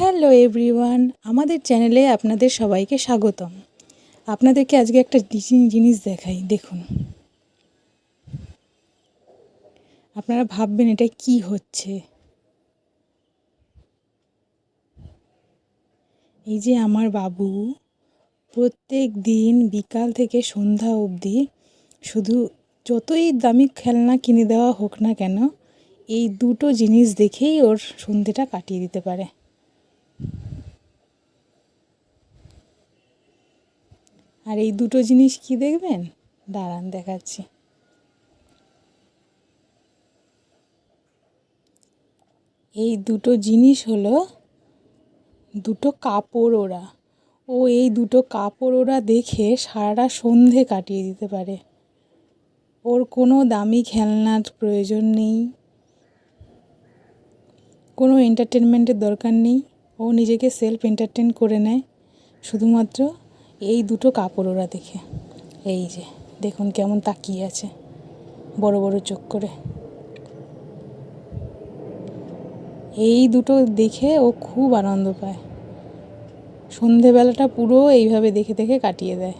Hello everyone, আমাদের চ্যানেলে আপনাদের সবাইকে স্বাগতম। আপনাদেরকে আজকে একটা জিনিস দেখাই, দেখুন। আপনারা ভাববেন এটা কি হচ্ছে? এই যে আমার বাবু, প্রত্যেক দিন বিকাল থেকে সন্ধ্যা অবধি শুধু যতই দামি খেলনা কিনে দেওয়া হোক না কেন, এই দুটো জিনিস দেখেই ওর সন্ধেটা কাটিয়ে দিতে পারে। আর এই দুটো জিনিস কি দেখবেন? দাঁড়ান, দেখাচ্ছি। এই দুটো জিনিস হলো দুটো কাপড় ওরা ও এই দুটো কাপড় ওরা দেখে সারাটা সন্ধে কাটিয়ে দিতে পারে। ওর কোনো দামি খেলনার প্রয়োজন নেই। কোনো এন্টারটেনমেন্টের দরকার নেই। ও নিজেকে সেলফ এন্টারটেন করে নেয়। শুধুমাত্র এই দুটো কাপড় ওরা দেখে। এই যে, দেখুন কেমন তাকিয়ে আছে, বড় বড় চোখ করে। এই দুটো দেখে ও খুব আনন্দ পায়। সন্ধেবেলাটা পুরো এইভাবে দেখে দেখে কাটিয়ে দেয়।